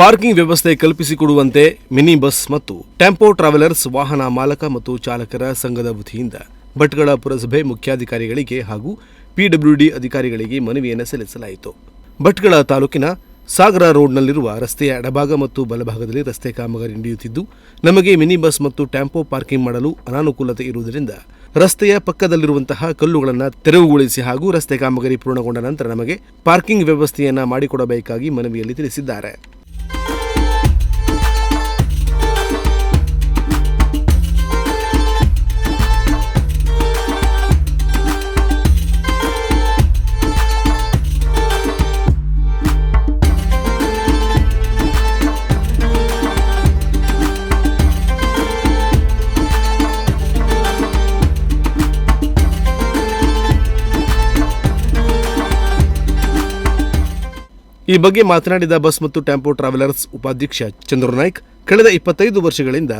Parking ವ್ಯವಸ್ಥೆ ಕಲ್ಪಿಸಿಕೊಡುವಂತೆ mini bus ಮತ್ತು ಟೆಂಪೋ ಟ್ರಾವೆಲರ್ಸ್ ವಾಹನ ಮಾಲಕ ಮತ್ತು ಚಾಲಕರ ಸಂಘದ ವತಿಯಿಂದ ಭಟ್ಗಳ ಪುರಸಭೆ ಮುಖ್ಯಾಧಿಕಾರಿಗಳಿಗೆ ಹಾಗೂ ಪಿಡಬ್ಲ್ಯೂಡಿ ಅಧಿಕಾರಿಗಳಿಗೆ ಮನವಿಯನ್ನು ಸಲ್ಲಿಸಲಾಯಿತು. ಭಟ್ಗಳ ತಾಲೂಕಿನ ಸಾಗರ ರೋಡ್ನಲ್ಲಿರುವ ರಸ್ತೆಯ ಎಡಭಾಗ ಮತ್ತು ಬಲಭಾಗದಲ್ಲಿ ರಸ್ತೆ ಕಾಮಗಾರಿ ನಡೆಯುತ್ತಿದ್ದು, ನಮಗೆ ಮಿನಿ ಬಸ್ ಮತ್ತು ಟ್ಯಾಂಪೋ ಪಾರ್ಕಿಂಗ್ ಮಾಡಲು ಅನಾನುಕೂಲತೆ ಇರುವುದರಿಂದ ರಸ್ತೆಯ ಪಕ್ಕದಲ್ಲಿರುವಂತಹ ಕಲ್ಲುಗಳನ್ನು ತೆರವುಗೊಳಿಸಿ ಹಾಗೂ ರಸ್ತೆ ಕಾಮಗಾರಿ ಪೂರ್ಣಗೊಂಡ ನಂತರ ನಮಗೆ ಪಾರ್ಕಿಂಗ್ ವ್ಯವಸ್ಥೆಯನ್ನು ಮಾಡಿಕೊಡಬೇಕಾಗಿ ಮನವಿಯಲ್ಲಿ ತಿಳಿಸಿದ್ದಾರೆ. ಈ ಬಗ್ಗೆ ಮಾತನಾಡಿದ ಬಸ್ ಮತ್ತು ಟೆಂಪೋ ಟ್ರಾವೆಲರ್ಸ್ ಉಪಾಧ್ಯಕ್ಷ ಚಂದ್ರ ನಾಯ್ಕ್, ಕಳೆದ ಇಪ್ಪತ್ತೈದು ವರ್ಷಗಳಿಂದ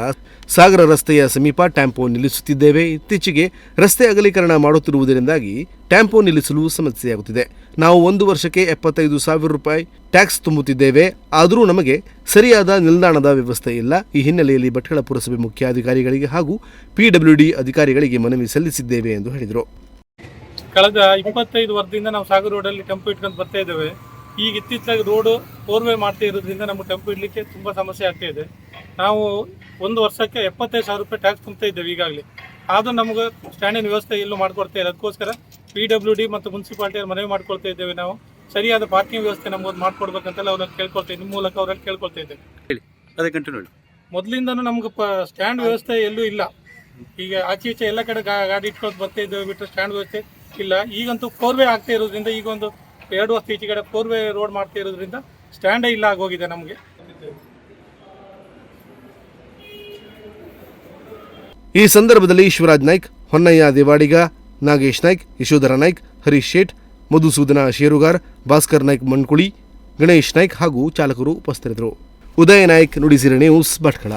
ಸಾಗರ ರಸ್ತೆಯ ಸಮೀಪ ಟ್ಯಾಂಪೋ ನಿಲ್ಲಿಸುತ್ತಿದ್ದೇವೆ. ಇತ್ತೀಚೆಗೆ ರಸ್ತೆ ಅಗಲೀಕರಣ ಮಾಡುತ್ತಿರುವುದರಿಂದಾಗಿ ಟ್ಯಾಂಪೋ ನಿಲ್ಲಿಸಲು ಸಮಸ್ಯೆಯಾಗುತ್ತಿದೆ. ನಾವು ಒಂದು ವರ್ಷಕ್ಕೆ ಎಪ್ಪತ್ತೈದು ಸಾವಿರ ರೂಪಾಯಿ ಟ್ಯಾಕ್ಸ್ ತುಂಬುತ್ತಿದ್ದೇವೆ. ಆದರೂ ನಮಗೆ ಸರಿಯಾದ ನಿಲ್ದಾಣದ ವ್ಯವಸ್ಥೆ ಇಲ್ಲ. ಈ ಹಿನ್ನೆಲೆಯಲ್ಲಿ ಭಟ್ಕಳ ಪುರಸಭೆ ಮುಖ್ಯಾಧಿಕಾರಿಗಳಿಗೆ ಹಾಗೂ ಪಿಡಬ್ಲ್ಯೂಡಿ ಅಧಿಕಾರಿಗಳಿಗೆ ಮನವಿ ಸಲ್ಲಿಸಿದ್ದೇವೆ ಎಂದು ಹೇಳಿದರು. ಕಳೆದ ಇಪ್ಪತ್ತೈದು ವರ್ಷದಿಂದ ನಾವು ಸಾಗರ ರೋಡಲ್ಲಿ ಟೆಂಪೋ ಇಟ್ಕೊಂಡು ಬರ್ತಾ ಇದ್ದೇವೆ. ಈಗ ಇತ್ತೀಚೆಗೆ ರೋಡು ಫೋರ್ವೇ ಮಾಡ್ತಾ ಇರೋದ್ರಿಂದ ನಮಗೆ ಟೆಂಪೋ ಇಡಲಿಕ್ಕೆ ತುಂಬ ಸಮಸ್ಯೆ ಆಗ್ತಾ ಇದೆ. ನಾವು ಒಂದು ವರ್ಷಕ್ಕೆ ಎಪ್ಪತ್ತೈದು ಸಾವಿರ ರೂಪಾಯಿ ಟ್ಯಾಕ್ಸ್ ತುಂಬ್ತಾ ಇದ್ದೇವೆ ಈಗಾಗಲೇ. ಆದರೂ ನಮಗೆ ಸ್ಟ್ಯಾಂಡಿನ ವ್ಯವಸ್ಥೆ ಎಲ್ಲೂ ಮಾಡ್ಕೊಡ್ತಾ ಇಲ್ಲ. ಅದಕ್ಕೋಸ್ಕರ ಪಿ ಡಬ್ಲ್ಯೂ ಡಿ ಮತ್ತು ಮುನ್ಸಿಪಾಲ್ಟಿಯವ್ರು ಮನವಿ ಮಾಡ್ಕೊಳ್ತಾ ಇದ್ದೇವೆ ನಾವು. ಸರಿಯಾದ ಪಾರ್ಕಿಂಗ್ ವ್ಯವಸ್ಥೆ ನಮ್ಗೊಂದು ಮಾಡ್ಕೊಡ್ಬೇಕಂತೆಲ್ಲ ಅವ್ರನ್ನ ಕೇಳ್ಕೊಳ್ತಾ ನಿಮ್ಮ ಮೂಲಕ ಅವ್ರಲ್ಲಿ ಕೇಳ್ಕೊಳ್ತಾ ಇದ್ದೇವೆ. ಅದೇ ಕಂಟಿನ್ಯೂ ಹೇಳಿ. ಮೊದಲಿಂದನೂ ನಮ್ಗೆ ಪ ಸ್ಟ್ಯಾಂಡ್ ವ್ಯವಸ್ಥೆ ಎಲ್ಲೂ ಇಲ್ಲ. ಈಗ ಆಚೆ ಈಚೆ ಎಲ್ಲ ಕಡೆ ಗಾಡಿ ಇಟ್ಕೊಂಡು ಬರ್ತಾ ಇದ್ದೇವೆ ಬಿಟ್ಟರೆ ಸ್ಟ್ಯಾಂಡ್ ವ್ಯವಸ್ಥೆ ಇಲ್ಲ. ಈಗಂತೂ ಫೋರ್ವೇ ಆಗ್ತಾ ಇರೋದ್ರಿಂದ ಈಗ ಒಂದು ಎರಡು ವರ್ಷ ಈಚೆ ಕಡೆ ಫೋರ್ವೇ ರೋಡ್ ಮಾಡ್ತಾ ಇರೋದ್ರಿಂದ ಸ್ಟ್ಯಾಂಡೇ ಇಲ್ಲ ಆಗೋಗಿದೆ ನಮಗೆ. ಈ ಸಂದರ್ಭದಲ್ಲಿ ಶಿವರಾಜ್ ನಾಯ್ಕ್, ಹೊನ್ನಯ್ಯ ದೇವಾಡಿಗ, ನಾಗೇಶ್ ನಾಯ್ಕ್, ಯಶೋಧರ ನಾಯ್ಕ್, ಹರೀಶ್ ಶೇಟ್, ಮಧುಸೂದನ ಶೇರುಗಾರ್, ಭಾಸ್ಕರ್ ನಾಯ್ಕ್ ಮಣ್ಕುಳಿ, ಗಣೇಶ್ ನಾಯ್ಕ್ ಹಾಗೂ ಚಾಲಕರು ಉಪಸ್ಥಿತರಿದ್ದರು. ಉದಯ ನಾಯ್ಕ್, ನುಡಿಸಿರ ನ್ಯೂಸ್, ಭಟ್ಕಳ.